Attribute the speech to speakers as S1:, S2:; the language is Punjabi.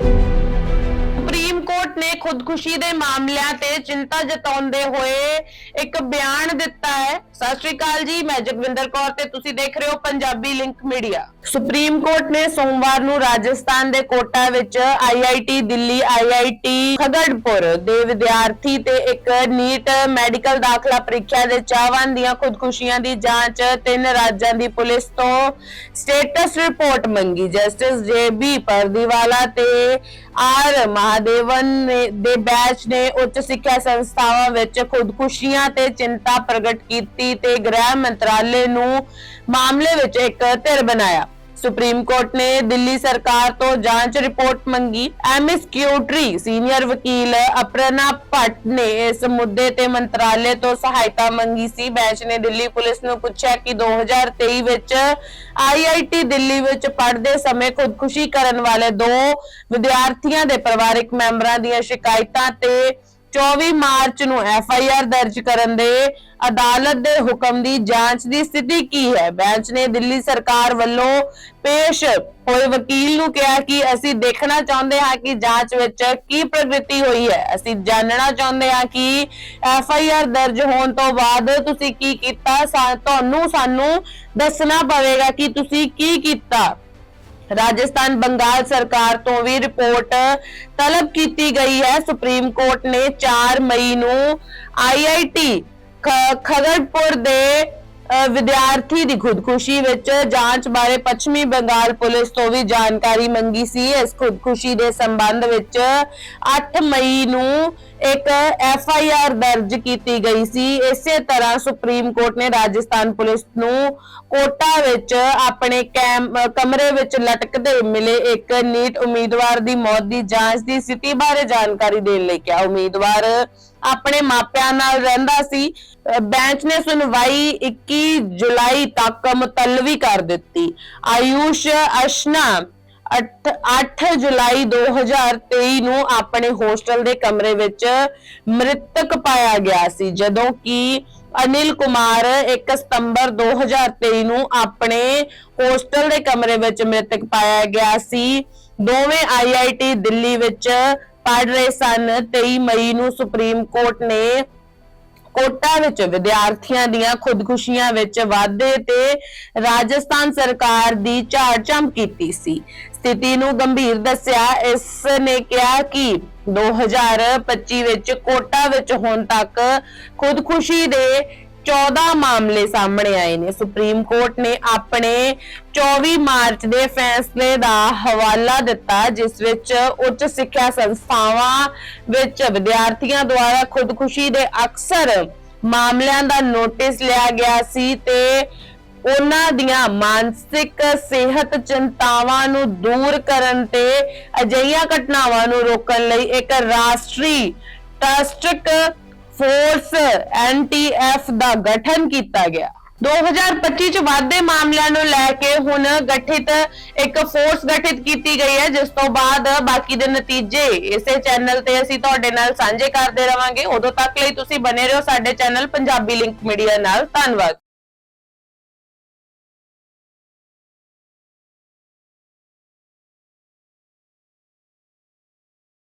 S1: ਸੁਪਰੀਮ ਕੋਰਟ ਨੇ ਖੁਦਕੁਸ਼ੀ ਦੇ ਮਾਮਲਿਆਂ ਤੇ ਚਿੰਤਾ ਜਤਾਉਂਦੇ ਹੋਏ ਇੱਕ ਬਿਆਨ ਦਿੱਤਾ ਹੈ। ਸਤਿ ਸ਼੍ਰੀ ਅਕਾਲ ਜੀ, ਮੈਂ ਜਗਵਿੰਦਰ ਕੌਰ ਤੇ ਤੁਸੀਂ ਦੇਖ ਰਹੇ ਹੋ Punjabi link media. Supreme court ਨੇ ਸੋਮਵਾਰ ਨੂੰ ਰਾਜਸਥਾਨ ਦੇ ਕੋਟਾ ਵਿੱਚ ਆਈਆਈਟੀ ਦਿੱਲੀ ਆਈਆਈਟੀ ਖਗੜਪੁਰ ਦੇ ਵਿਦਿਆਰਥੀ ਤੇ ਇੱਕ ਨੀਟ ਮੈਡੀਕਲ ਦਾਖਲਾ ਪ੍ਰੀਖਿਆ ਦੇ ਚਾਹਵਾਨ ਦੀਆਂ ਖੁਦਕੁਸ਼ੀਆਂ ਦੀ ਜਾਂਚ ਤਿੰਨ ਰਾਜਾਂ ਦੀ ਪੁਲਿਸ ਤੋਂ ਸਟੇਟਸ ਰਿਪੋਰਟ ਮੰਗੀ। ਜਸਟਿਸ ਜੇਬੀ ਪਰਦੀਵਾਲਾ ਤੇ ਆਰ ਮਹਾਦੇਵਨ ਦੇ ਬੈਚ ਨੇ ਉੱਚ ਸਿੱਖਿਆ ਸੰਸਥਾਵਾਂ ਵਿੱਚ ਖੁਦਕੁਸ਼ੀਆਂ ਤੇ ਚਿੰਤਾ ਪ੍ਰਗਟ ਕੀਤੀ ਤੇ ਗ੍ਰਹਿ ਮੰਤਰਾਲੇ ਨੂੰ ਮਾਮਲੇ ਵਿੱਚ ਇੱਕ ਧਿਰ ਬਣਾਇਆ। ਸੁਪਰੀਮ ਕੋਰਟ ਨੇ ਦਿੱਲੀ ਸਰਕਾਰ ਤੋਂ ਜਾਂਚ ਰਿਪੋਰਟ ਮੰਗੀ। ਐਮਐਸ ਸੀਨੀਅਰ ਵਕੀਲ ਅਪਰਨਾ ਭੱਟ ਨੇ ਇਸ ਮੁੱਦੇ ਤੇ ਮੰਤਰਾਲੇ ਤੋਂ ਸਹਾਇਤਾ ਮੰਗੀ ਸੀ। ਬੈਂਚ ਨੇ ਦਿੱਲੀ ਪੁਲਿਸ ਨੂੰ ਪੁੱਛਿਆ ਕਿ 2023 ਵਿੱਚ ਆਈਆਈਟੀ ਦਿੱਲੀ ਵਿੱਚ ਪੜ੍ਹਦੇ ਸਮੇਂ ਖੁਦਕੁਸ਼ੀ ਕਰਨ ਵਾਲੇ ਦੋ ਵਿਦਿਆਰਥੀਆਂ ਦੇ ਪਰਿਵਾਰਕ ਮੈਂਬਰਾਂ ਦੀਆਂ ਸ਼ਿਕਾਇਤਾਂ ਤੇ 24 ਮਾਰਚ ਨੂੰ ਐਫ ਆਈ ਆਰ ਦਰਜ ਕਰਨ ਦੇ ਅਦਾਲਤ ਦੇ ਹੁਕਮ ਦੀ ਜਾਂਚ ਦੀ ਸਥਿਤੀ ਕੀ ਹੈ? ਬੈਂਚ ਨੇ ਦਿੱਲੀ ਸਰਕਾਰ ਵੱਲੋਂ ਪੇਸ਼ ਹੋਏ ਵਕੀਲ ਨੂੰ ਕਿਹਾ ਕਿ ਅਸੀਂ ਦੇਖਣਾ ਚਾਹੁੰਦੇ ਹਾਂ ਕਿ ਜਾਂਚ ਵਿੱਚ ਕੀ ਪ੍ਰਗਤੀ ਹੋਈ ਹੈ। ਅਸੀਂ ਜਾਣਨਾ ਚਾਹੁੰਦੇ ਹਾਂ ਕਿ ਐਫ ਆਈ ਆਰ ਦਰਜ ਹੋਣ ਤੋਂ ਬਾਅਦ ਤੁਸੀਂ ਕੀ ਕੀਤਾ? ਤੁਹਾਨੂੰ ਸਾਨੂੰ ਦੱਸਣਾ ਪਵੇਗਾ ਕਿ ਤੁਸੀਂ ਕੀ ਕੀਤਾ। ਰਾਜਸਥਾਨ ਬੰਗਾਲ ਸਰਕਾਰ ਤੋਂ ਵੀ ਰਿਪੋਰਟ ਤਲਬ ਕੀਤੀ ਗਈ ਹੈ। ਸੁਪਰੀਮ ਕੋਰਟ ਨੇ 4 ਮਈ ਨੂੰ ਆਈਆਈਟੀ ਖਗੜਪੁਰ ਦੇ ਵਿਦਿਆਰਥੀ ਦੀ ਖੁਦਕੁਸ਼ੀ ਵਿੱਚ ਜਾਂਚ ਬਾਰੇ ਪੱਛਮੀ ਬੰਗਾਲ ਪੁਲਿਸ ਤੋਂ ਵੀ ਜਾਣਕਾਰੀ ਮੰਗੀ ਸੀ। ਇਸ ਖੁਦਕੁਸ਼ੀ ਦੇ ਸੰਬੰਧ ਵਿੱਚ 8 ਮਈ ਨੂੰ ਇੱਕ ਐਫ ਆਈ ਆਰ ਦਰਜ ਕੀਤੀ ਗਈ ਸੀ। ਇਸੇ ਤਰ੍ਹਾਂ ਸੁਪਰੀਮ ਕੋਰਟ ਨੇ ਰਾਜਸਥਾਨ ਪੁਲਿਸ ਨੂੰ ਕੋਟਾ ਵਿੱਚ ਆਪਣੇ ਕੈਮ- ਕਮਰੇ ਵਿੱਚ ਲਟਕਦੇ ਮਿਲੇ ਇੱਕ ਨੀਟ ਉਮੀਦਵਾਰ ਦੀ ਮੌਤ ਦੀ ਜਾਂਚ ਦੀ ਸਥਿਤੀ ਬਾਰੇ ਜਾਣਕਾਰੀ ਦੇਣ ਲਈ ਕਿਹਾ। ਉਮੀਦਵਾਰ ਆਪਣੇ ਮਾਪਿਆਂ ਨਾਲ ਰਹਿੰਦਾ ਸੀ। ਬੈਂਚ ਨੇ ਸੁਣਵਾਈ 21 ਜੁਲਾਈ ਤੱਕ ਮੁਲਤਵੀ ਕਰ ਦਿੱਤੀ। ਆਯੂਸ਼ ਅਸ਼ਨਾ 8 ਜੁਲਾਈ 2023 ਨੂੰ ਆਪਣੇ ਹੋਸਟਲ ਦੇ ਕਮਰੇ ਵਿੱਚ ਮ੍ਰਿਤਕ ਪਾਇਆ ਗਿਆ ਸੀ, ਜਦੋਂ ਕਿ ਅਨਿਲ ਕੁਮਾਰ 1 ਸਤੰਬਰ 2023 ਨੂੰ ਆਪਣੇ ਹੋਸਟਲ ਦੇ ਕਮਰੇ ਵਿੱਚ ਮ੍ਰਿਤਕ ਪਾਇਆ ਗਿਆ ਸੀ। ਦੋਵੇਂ ਆਈਆਈਟੀ ਦਿੱਲੀ ਵਿੱਚ ਪੜ ਰਹੇ ਸਨ। 23 ਮਈ ਨੂੰ ਸੁਪਰੀਮ ਕੋਰਟ ਨੇ ਕੋਟਾ ਵਿੱਚ ਵਿਦਿਆਰਥੀਆਂ ਦੀਆਂ ਖੁਦਕੁਸ਼ੀਆਂ ਵਿੱਚ ਵਾਧੇ ਤੇ ਰਾਜਸਥਾਨ ਸਰਕਾਰ ਦੀ ਝਾੜਝੰਮ ਕੀਤੀ ਸੀ। ਸਥਿਤੀ ਨੂੰ ਗੰਭੀਰ ਦੱਸਿਆ, ਇਸ ਨੇ ਕਿਹਾ ਕਿ 2025 ਵਿੱਚ ਕੋਟਾ ਵਿੱਚ ਹੁਣ ਤੱਕ ਖੁਦਕੁਸ਼ੀ ਦੇ 14 ਮਾਮਲੇ ਸਾਹਮਣੇ ਆਏ ਨੇ। ਸੁਪਰੀਮ ਕੋਰਟ ਨੇ ਆਪਣੇ 24 ਮਾਰਚ ਦੇ ਫੈਸਲੇ ਦਾ ਹਵਾਲਾ ਦਿੱਤਾ, ਜਿਸ ਵਿੱਚ ਉੱਚ ਸਿੱਖਿਆ ਸੰਸਥਾਵਾਂ ਵਿੱਚ ਵਿਦਿਆਰਥੀਆਂ ਦੁਆਰਾ ਖੁਦਕੁਸ਼ੀ ਦੇ ਅਕਸਰ ਮਾਮਲਿਆਂ ਦਾ ਨੋਟਿਸ ਲਿਆ ਗਿਆ ਸੀ ਤੇ ਉਹਨਾਂ ਦੀਆਂ ਮਾਨਸਿਕ ਸਿਹਤ ਚਿੰਤਾਵਾਂ ਨੂੰ ਦੂਰ ਕਰਨ ਤੇ ਅਜਿਹੀਆਂ ਘਟਨਾਵਾਂ ਨੂੰ ਰੋਕਣ ਲਈ ਇੱਕ ਰਾਸ਼ਟਰੀ ਟਾਸਕ ਫੋਰਸ ਐਨਟੀਐਫ ਦਾ ਗਠਨ ਕੀਤਾ ਗਿਆ। 2025 ਚ ਵਾਧੇ ਮਾਮਲਿਆਂ ਨੂੰ ਲੈ ਕੇ ਹੁਣ ਗਠਿਤ ਇੱਕ ਫੋਰਸ ਗਠਿਤ ਕੀਤੀ ਗਈ ਹੈ, ਜਿਸ ਤੋਂ ਬਾਅਦ ਬਾਕੀ ਦੇ ਨਤੀਜੇ ਇਸੇ ਚੈਨਲ ਤੇ ਅਸੀਂ ਤੁਹਾਡੇ ਨਾਲ ਸਾਂਝੇ ਕਰਦੇ ਰਵਾਂਗੇ। ਉਦੋਂ ਤੱਕ ਲਈ ਤੁਸੀਂ ਬਨੇ ਰਹੋ ਸਾਡੇ ਚੈਨਲ ਪੰਜਾਬੀ ਲਿੰਕ ਮੀਡੀਆ ਨਾਲ। ਧੰਨਵਾਦ।